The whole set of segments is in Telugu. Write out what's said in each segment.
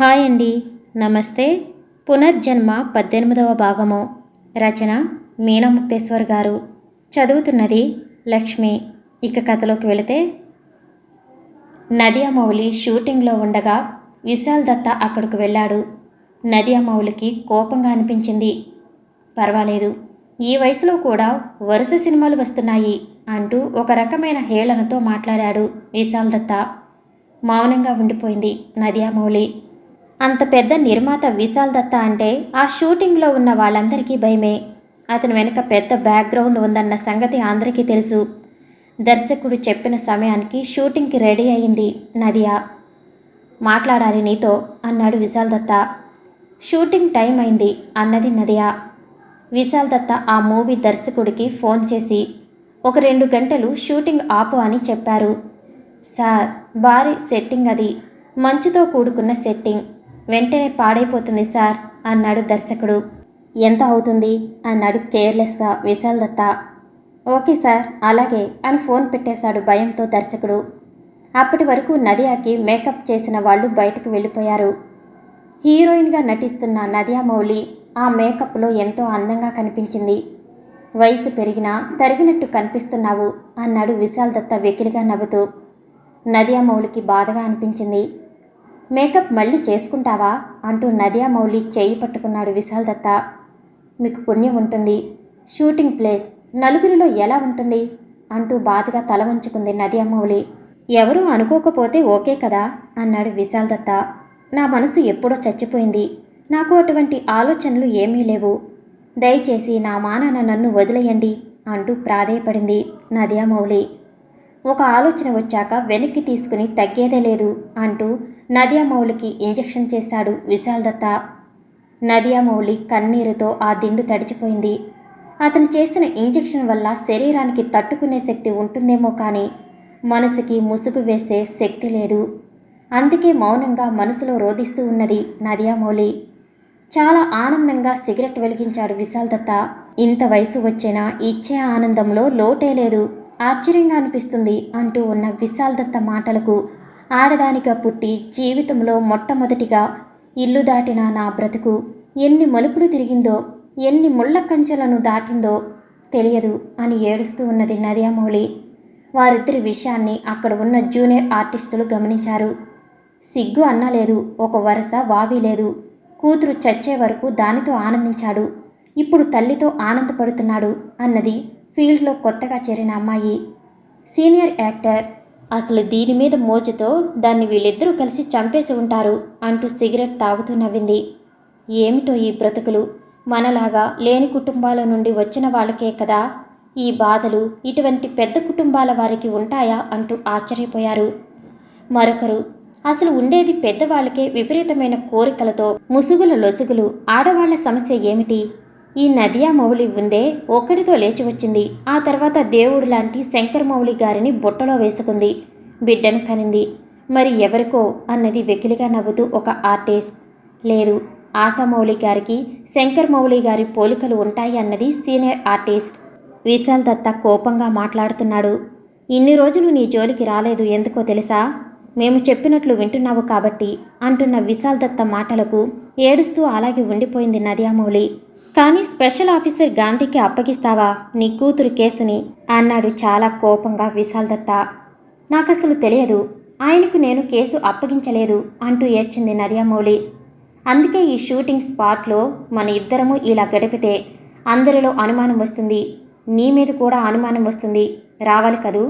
హాయ్ అండి. నమస్తే. పునర్జన్మ పద్దెనిమిదవ భాగము. రచన మీనముక్తేశ్వర్ గారు. చదువుతున్నది లక్ష్మి. ఇక కథలోకి వెళితే నదియా మౌలి షూటింగ్లో ఉండగా విశాల్ దత్త అక్కడికి వెళ్ళాడు. నదియా మౌలికి కోపంగా అనిపించింది. పర్వాలేదు ఈ వయసులో కూడా వరుస సినిమాలు వస్తున్నాయి అంటూ ఒక రకమైన హేళనతో మాట్లాడాడు విశాల్ దత్త. మౌనంగా ఉండిపోయింది నదియా మౌలి. అంత పెద్ద నిర్మాత విశాల్ దత్త అంటే ఆ షూటింగ్లో ఉన్న వాళ్ళందరికీ భయమే. అతని వెనుక పెద్ద బ్యాక్గ్రౌండ్ ఉందన్న సంగతి అందరికీ తెలుసు. దర్శకుడు చెప్పిన సమయానికి షూటింగ్కి రెడీ అయింది నదియా. మాట్లాడాలి నీతో అన్నాడు విశాల్ దత్త. షూటింగ్ టైం అయింది అన్నది నదియా. విశాల్ దత్త ఆ మూవీ దర్శకుడికి ఫోన్ చేసి ఒక రెండు గంటలు షూటింగ్ ఆపు అని చెప్పారు. సార్ భారీ సెట్టింగ్ అది. మంచుతో కూడుకున్న సెట్టింగ్. వెంటనే పాడైపోతుంది సార్ అన్నాడు దర్శకుడు. ఎంత అవుతుంది? అన్నాడు కేర్లెస్గా విశాల్ దత్త ఓకే సార్ అలాగే అని ఫోన్ పెట్టేశాడు భయంతో దర్శకుడు. అప్పటి వరకు నదియాకి మేకప్ చేసిన వాళ్ళు బయటకు వెళ్ళిపోయారు. హీరోయిన్గా నటిస్తున్న నదియా మౌలి ఆ మేకప్లో ఎంతో అందంగా కనిపించింది. వయసు పెరిగినా తరిగినట్టు కనిపిస్తున్నావు అన్నాడు విశాల్ దత్త వెకిలిగా నవ్వుతూ. నదియా మౌలికి బాధగా అనిపించింది. మేకప్ మళ్ళీ చేసుకుంటావా? అంటూ నదియా మౌలి చేయి పట్టుకున్నాడు విశాల్ దత్త. మీకు పుణ్యం ఉంటుంది. షూటింగ్ ప్లేస్ నలుగురిలో ఎలా ఉంటుంది? అంటూ బాధగా తల వంచుకుంది నదియా మౌలి ఎవరూ అనుకోకపోతే ఓకే కదా? అన్నాడు విశాల్ దత్త. నా మనసు ఎప్పుడో చచ్చిపోయింది. నాకు అటువంటి ఆలోచనలు ఏమీ లేవు. దయచేసి నా మానాన నన్ను వదిలేయండి అంటూ ప్రాధేయపడింది నదియా మౌలి ఒక ఆలోచన వచ్చాక వెనక్కి తీసుకుని తగ్గేదే లేదు అంటూ నదియామౌలికి ఇంజెక్షన్ చేశాడు విశాల్ దత్త. నదియామౌలి కన్నీరుతో ఆ దిండు తడిచిపోయింది. అతను చేసిన ఇంజెక్షన్ వల్ల శరీరానికి తట్టుకునే శక్తి ఉంటుందేమో కానీ మనసుకి ముసుగు వేసే శక్తి లేదు. అందుకే మౌనంగా మనసులో రోధిస్తూ ఉన్నది నదియామౌలి చాలా ఆనందంగా సిగరెట్ వెలిగించాడు విశాల్ దత్త. ఇంత వయసు వచ్చినా ఇచ్చే ఆనందంలో లోటే లేదు. ఆశ్చర్యంగా అనిపిస్తుంది అంటూ ఉన్న విశాల్ దత్త మాటలకు ఆడదానిగా పుట్టి జీవితంలో మొట్టమొదటిగా ఇల్లు దాటిన నా బ్రతుకు ఎన్ని మలుపులు తిరిగిందో ఎన్ని ముళ్ళ కంచెలను దాటిందో తెలియదు అని ఏడుస్తూ ఉన్నది నదియామౌళి వారిద్దరి విషయాన్ని అక్కడ ఉన్న జూనియర్ ఆర్టిస్టులు గమనించారు. సిగ్గు అన్నలేదు ఒక వరుస వావి లేదు. కూతురు చచ్చే వరకు దానితో ఆనందించాడు. ఇప్పుడు తల్లితో ఆనందపడుతున్నాడు అన్నది ఫీల్డ్లో కొత్తగా చేరిన అమ్మాయి సీనియర్ యాక్టర్. అసలు దీని మీద మోజుతో దాన్ని వీళ్ళిద్దరూ కలిసి చంపేసి ఉంటారు అంటూ సిగరెట్ తాగుతూ నవ్వింది. ఏమిటో ఈ బ్రతుకులు? మనలాగా లేని కుటుంబాల నుండి వచ్చిన వాళ్ళకే కదా? ఈ బాధలు ఇటువంటి పెద్ద కుటుంబాల వారికి ఉంటాయా? అంటూ ఆశ్చర్యపోయారు. మరొకరు అసలు ఉండేది పెద్దవాళ్ళకే విపరీతమైన కోరికలతో ముసుగుల లొసుగులు ఆడవాళ్ళ సమస్య ఏమిటి? ఈ నదియా మౌలి ఉందే ఒక్కడితో లేచి వచ్చింది. ఆ తర్వాత దేవుడు లాంటి శంకర్ మౌలి గారిని బుట్టలో వేసుకుంది. బిడ్డను కనింది. మరి ఎవరికో అన్నది వెకిలిగా నవ్వుతూ ఒక ఆర్టిస్ట్. లేదు ఆశామౌళి గారికి శంకర్ మౌళి గారి పోలికలు ఉంటాయి అన్నది సీనియర్ ఆర్టిస్ట్. విశాల్ దత్త కోపంగా మాట్లాడుతున్నాడు. ఇన్ని రోజులు నీ జోలికి రాలేదు ఎందుకో తెలుసా? మేము చెప్పినట్లు వింటున్నావు కాబట్టి అంటున్న విశాల్ దత్త మాటలకు ఏడుస్తూ అలాగే ఉండిపోయింది నదియామౌళి కానీ స్పెషల్ ఆఫీసర్ గాంధీకి అప్పగిస్తావా? నీ కూతురు కేసుని? అన్నాడు చాలా కోపంగా విశాల్ దత్త నాకసలు తెలియదు. ఆయనకు నేను కేసు అప్పగించలేదు అంటూ ఏడ్చింది నరియామౌళి అందుకే ఈ షూటింగ్ స్పాట్లో మన ఇద్దరము ఇలా గడిపితే అందరిలో అనుమానం వస్తుంది. నీ మీద కూడా అనుమానం వస్తుంది. రావాలి కదూ?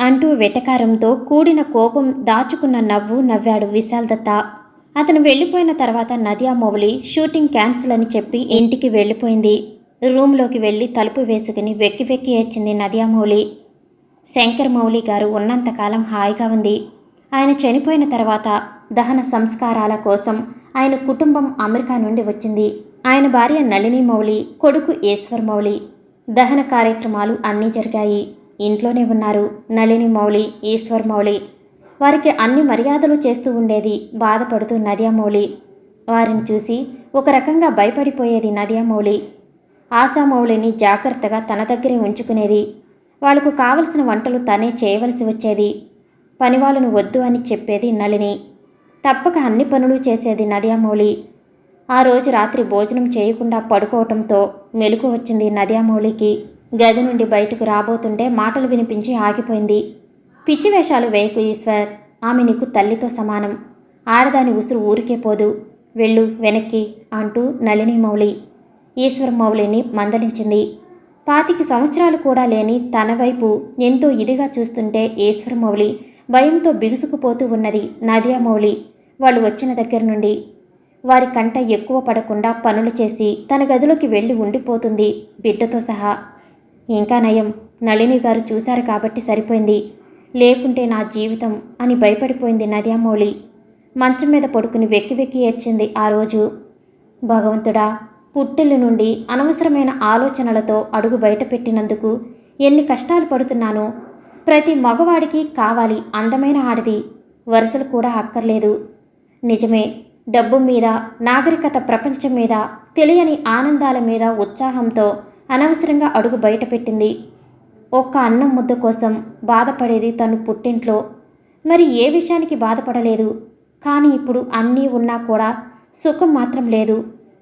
అంటూ వెటకారంతో కూడిన కోపం దాచుకున్న నవ్వు నవ్వాడు విశాల్ దత్త అతను వెళ్ళిపోయిన తర్వాత నదియా మౌలి షూటింగ్ క్యాన్సిల్ అని చెప్పి ఇంటికి వెళ్ళిపోయింది. రూమ్లోకి వెళ్ళి తలుపు వేసుకుని వెక్కి వెక్కి ఏడ్చింది నదియా మౌలి శంకర్ మౌలి గారు ఉన్నంతకాలం హాయిగా ఉంది. ఆయన చనిపోయిన తర్వాత దహన సంస్కారాల కోసం ఆయన కుటుంబం అమెరికా నుండి వచ్చింది. ఆయన భార్య నళిని మౌలి కొడుకు ఈశ్వర్ మౌలి దహన కార్యక్రమాలు అన్నీ జరిగాయి. ఇంట్లోనే ఉన్నారు నళిని మౌలి ఈశ్వర్ మౌలి వారికి అన్ని మర్యాదలు చేస్తూ ఉండేది. బాధపడుతూ నదియామౌళి వారిని చూసి ఒక రకంగా భయపడిపోయేది నదియామౌళి ఆశామౌళిని జాగ్రత్తగా తన దగ్గరే ఉంచుకునేది. వాళ్ళకు కావలసిన వంటలు తనే చేయవలసి వచ్చేది. పనివాళ్ళను వద్దు అని చెప్పేది నళిని. తప్పక అన్ని పనులు చేసేది నదియామౌళి ఆ రోజు రాత్రి భోజనం చేయకుండా పడుకోవటంతో మెలకు వచ్చింది నదియామౌళికి గది నుండి బయటకు రాబోతుంటే మాటలు వినిపించి ఆగిపోయింది. పిచ్చి వేషాలు వేయకు ఈశ్వర్. ఆమె నీకు తల్లితో సమానం. ఆడదాని ఉసురు ఊరికే పోదు. వెళ్ళు వెనక్కి అంటూ నళిని మౌళి ఈశ్వర్ మౌళిని మందలించింది. పాతికి సంవత్సరాలు కూడా లేని తన వైపు ఎంతో ఇదిగా చూస్తుంటే ఈశ్వర మౌళి భయంతో బిగుసుకుపోతూ ఉన్నది నాదియా మౌళి వాళ్ళు వచ్చిన దగ్గర నుండి. వారి కంట ఎక్కువ పడకుండా పనులు చేసి తన గదిలోకి వెళ్ళి ఉండిపోతుంది బిడ్డతో సహా. ఇంకా నయం. నళిని గారు చూశారు కాబట్టి సరిపోయింది. లేకుంటే నా జీవితం అని భయపడిపోయింది నదియామౌళి మంచం మీద పడుకుని వెక్కి వెక్కి ఏడ్చింది ఆ రోజు. భగవంతుడా పుట్టిల్లు నుండి అనవసరమైన ఆలోచనలతో అడుగు బయట పెట్టినందుకు ఎన్ని కష్టాలు పడుతున్నానో. ప్రతి మగవాడికి కావాలి అందమైన ఆడది. వరుసలు కూడా అక్కర్లేదు. నిజమే డబ్బు మీద నాగరికత ప్రపంచం మీద తెలియని ఆనందాల మీద ఉత్సాహంతో అనవసరంగా అడుగు బయటపెట్టింది ఒక్క అన్నం ముద్ద కోసం బాధపడేది తను పుట్టింట్లో. మరి ఏ విషయానికి బాధపడలేదు? కానీ ఇప్పుడు అన్నీ ఉన్నా కూడా సుఖం మాత్రం లేదు.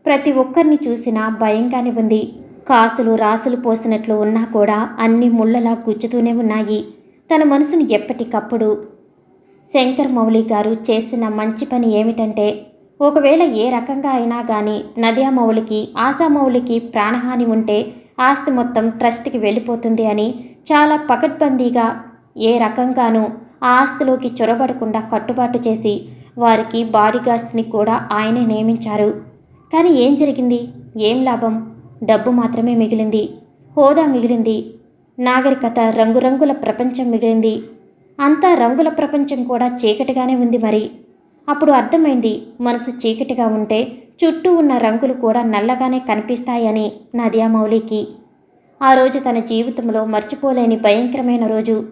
ప్రతి ఒక్కరిని చూసినా భయంగానే ఉంది. కాసులు రాసులు పోసినట్లు ఉన్నా కూడా అన్ని ముళ్ళలా గుచ్చుతూనే ఉన్నాయి. తన మనసును ఎప్పటికప్పుడు. శంకర్ మౌళి గారు చేసిన మంచి పని ఏమిటంటే ఒకవేళ ఏ రకంగా అయినా కానీ నదియా మౌలికి ఆశామౌలికి ప్రాణహాని ఉంటే ఆస్తి మొత్తం ట్రస్ట్కి వెళ్ళిపోతుంది అని చాలా పకడ్బందీగా ఏ రకంగానూ ఆ ఆస్తిలోకి చొరబడకుండా కట్టుబాటు చేసి వారికి బాడీగార్డ్స్ని కూడా ఆయనే నియమించారు. కానీ ఏం జరిగింది? ఏం లాభం? డబ్బు మాత్రమే మిగిలింది. హోదా మిగిలింది. నాగరికత రంగురంగుల ప్రపంచం మిగిలింది. అంతా రంగుల ప్రపంచం కూడా చీకటిగానే ఉంది మరి. అప్పుడు అర్థమైంది మనసు చీకటిగా ఉంటే చుట్టూ ఉన్న రంగులు కూడా నల్లగానే కనిపిస్తాయని నదియామౌలికి ఆ రోజు తన జీవితంలో మర్చిపోలేని భయంకరమైన రోజు.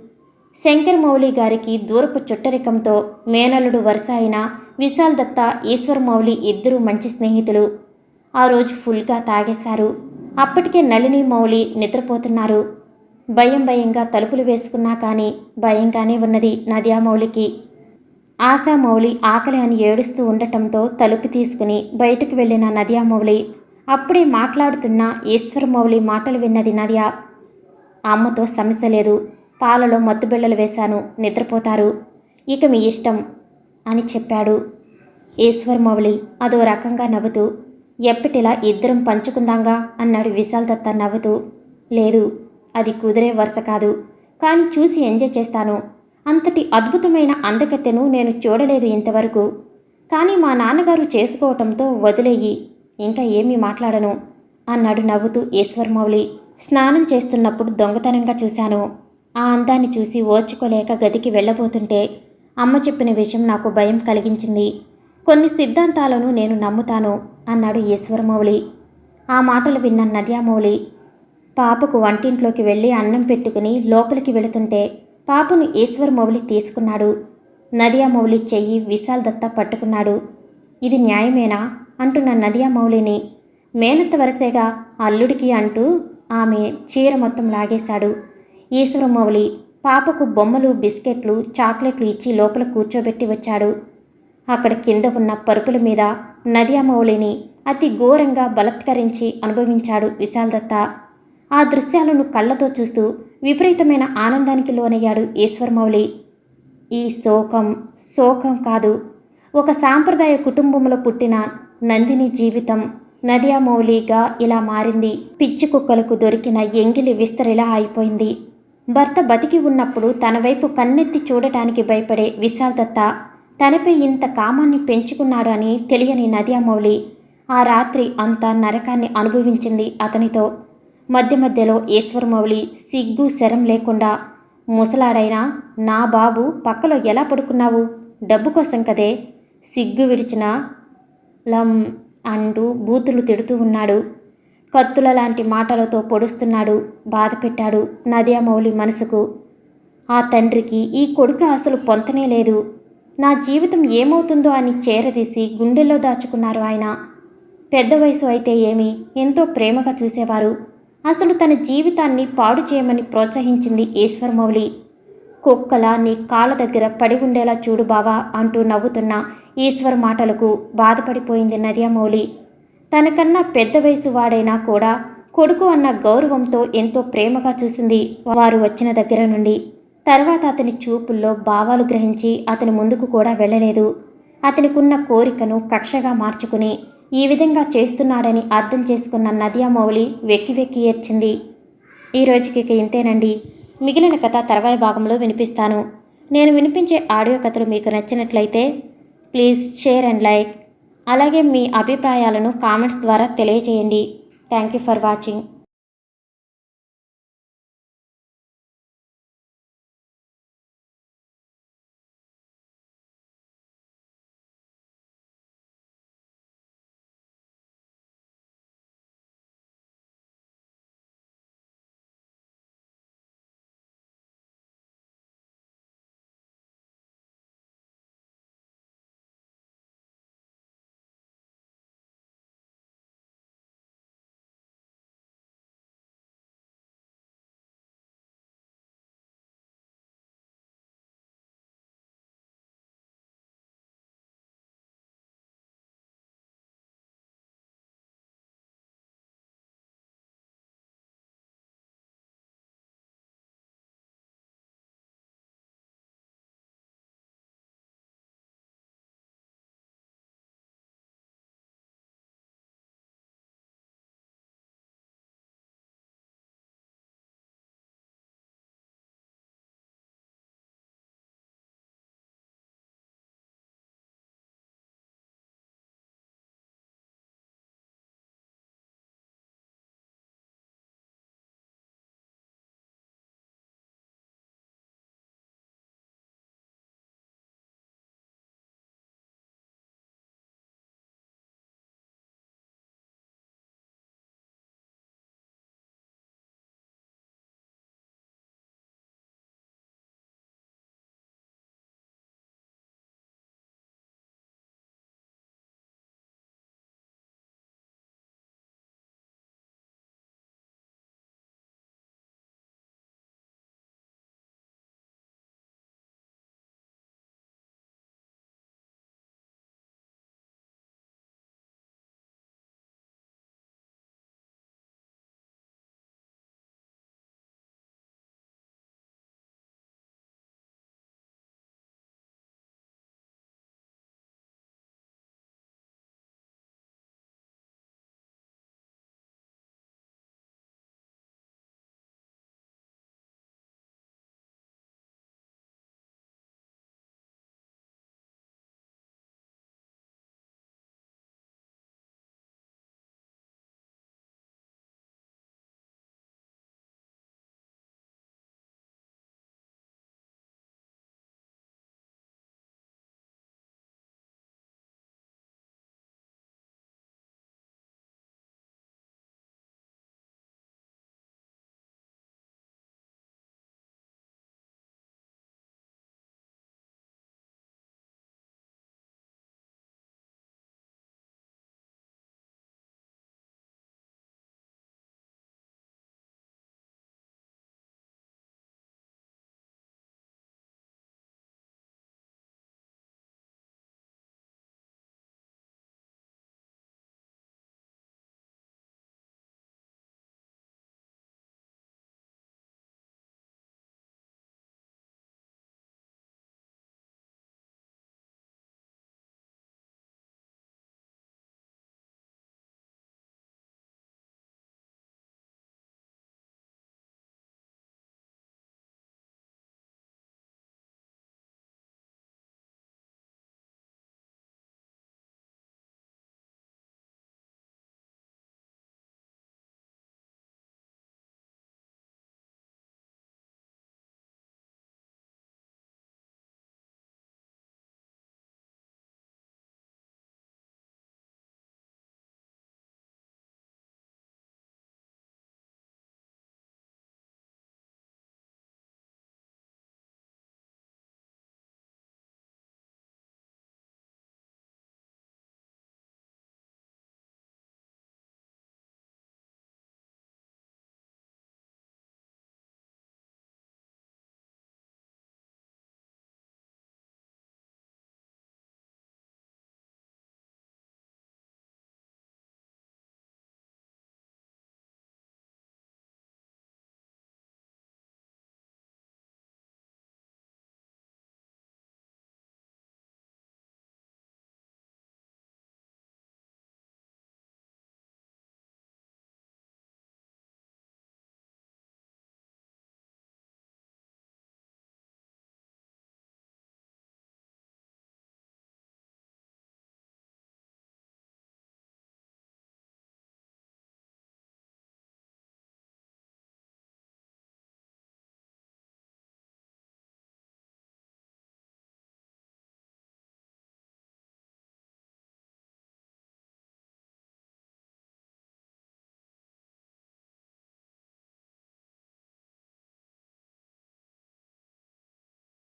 శంకర్ మౌలి గారికి దూరపు చుట్టరికంతో మేనల్లుడు వరుస అయిన విశాల్ దత్త ఈశ్వర్ మౌలి ఇద్దరూ మంచి స్నేహితులు. ఆ రోజు ఫుల్గా తాగేశారు. అప్పటికే నళిని మౌలి నిద్రపోతున్నారు. భయం భయంగా తలుపులు వేసుకున్నా కానీ భయంగానే ఉన్నది నదియా మౌలికి. ఆశామౌళి ఆకలి అని ఏడుస్తూ ఉండటంతో తలుపు తీసుకుని బయటకు వెళ్ళిన నదియామౌలి అప్పుడే మాట్లాడుతున్న ఈశ్వరమౌళి మాటలు విన్నది నదియ. అమ్మతో సమస్య లేదు. పాలలో మత్తుబిళ్ళలు వేశాను. నిద్రపోతారు. ఇక మీ ఇష్టం అని చెప్పాడు ఈశ్వరమౌలి అదో రకంగా నవ్వుతూ ఎప్పటిలా ఇద్దరం పంచుకుందాంగా అన్నాడు విశాల్ దత్త నవ్వుతూ. లేదు. అది కుదిరే వరుస కాదు. కానీ చూసి ఎంజాయ్ చేస్తాను. అంతటి అద్భుతమైన అందకత్తెను నేను చూడలేదు ఇంతవరకు. కానీ మా నాన్నగారు చేసుకోవటంతో వదిలేయి ఇంకా ఏమీ మాట్లాడను అన్నాడు నవ్వుతూ ఈశ్వర్మౌళి. స్నానం చేస్తున్నప్పుడు దొంగతనంగా చూశాను. ఆ అందాన్ని చూసి ఓర్చుకోలేక గదికి వెళ్ళబోతుంటే అమ్మ చెప్పిన విషయం నాకు భయం కలిగించింది. కొన్ని సిద్ధాంతాలను నేను నమ్ముతాను అన్నాడు ఈశ్వరమౌళి. ఆ మాటలు విన్న నద్యామౌళి పాపకు వంటింట్లోకి వెళ్ళి అన్నం పెట్టుకుని లోపలికి వెళుతుంటే పాపను ఈశ్వరమౌళి తీసుకున్నాడు. నదియా మౌలి చెయ్యి విశాల్ దత్త పట్టుకున్నాడు. ఇది న్యాయమేనా? అంటున్న నదియా మౌలిని. మేనత్త వరసేగా అల్లుడికి అంటూ ఆమె చీర మొత్తం లాగేశాడు. ఈశ్వరమౌళి పాపకు బొమ్మలు బిస్కెట్లు చాక్లెట్లు ఇచ్చి లోపల కూర్చోబెట్టి వచ్చాడు. అక్కడ కింద ఉన్న పరుపుల మీద నదియామౌళిని అతి ఘోరంగా బలత్కరించి అనుభవించాడు విశాల్ దత్త. ఆ దృశ్యాలను కళ్ళతో చూస్తూ విపరీతమైన ఆనందానికి లోనయ్యాడు ఈశ్వర్మౌళి ఈ శోకం శోకం కాదు. ఒక సాంప్రదాయ కుటుంబంలో పుట్టిన నందిని జీవితం నదియామౌళిగా ఇలా మారింది. పిచ్చి కుక్కలకు దొరికిన ఎంగిలి విస్తరిలా అయిపోయింది. భర్త బతికి ఉన్నప్పుడు తన వైపు కన్నెత్తి చూడటానికి భయపడే విశాల్ దత్త తనపై ఇంత కామాన్ని పెంచుకున్నాడు అని తెలియని నదియామౌళి ఆ రాత్రి అంత నరకాన్ని అనుభవించింది అతనితో. మధ్య మధ్యలో ఈశ్వరమౌళి సిగ్గు శరం లేకుండా ముసలాడైనా నా బాబు పక్కలో ఎలా పడుకున్నావు? డబ్బు కోసం కదే. సిగ్గు విడిచిన లం అంటూ బూతులు తిడుతూ ఉన్నాడు. కత్తుల లాంటి మాటలతో పొడుస్తున్నాడు బాధ పెట్టాడు నదియామౌళి మనసుకు. ఆ తండ్రికి ఈ కొడుకు అసలు పొంతనే లేదు. నా జీవితం ఏమవుతుందో అని చేరదీసి గుండెల్లో దాచుకున్నారు ఆయన. పెద్ద వయసు అయితే ఏమి? ఎంతో ప్రేమగా చూసేవారు. అసలు తన జీవితాన్ని పాడు చేయమని ప్రోత్సహించింది ఈశ్వరమౌళి కుక్కలా నీ కాళ్ళ దగ్గర పడి ఉండేలా చూడు బావా అంటూ నవ్వుతున్న ఈశ్వర్ మాటలకు బాధపడిపోయింది నదియామౌళి తనకన్నా పెద్ద వయసు వాడైనా కూడా కొడుకు అన్న గౌరవంతో ఎంతో ప్రేమగా చూసింది వారు వచ్చిన దగ్గర నుండి. తర్వాత అతని చూపుల్లో భావాలు గ్రహించి అతని ముందుకు కూడా వెళ్ళలేదు. అతనికున్న కోరికను కక్షగా మార్చుకుని ఈ విధంగా చేస్తున్నాడని అర్థం చేసుకున్న నదియా మౌళి వెక్కి వెక్కి ఏడ్చింది. ఈ రోజుకి ఇక ఇంతేనండి. మిగిలిన కథ తర్వాయి భాగంలో వినిపిస్తాను. నేను వినిపించే ఆడియో కథలు మీకు నచ్చినట్లయితే ప్లీజ్ షేర్ అండ్ లైక్. అలాగే మీ అభిప్రాయాలను కామెంట్స్ ద్వారా తెలియజేయండి. Thank you for watching.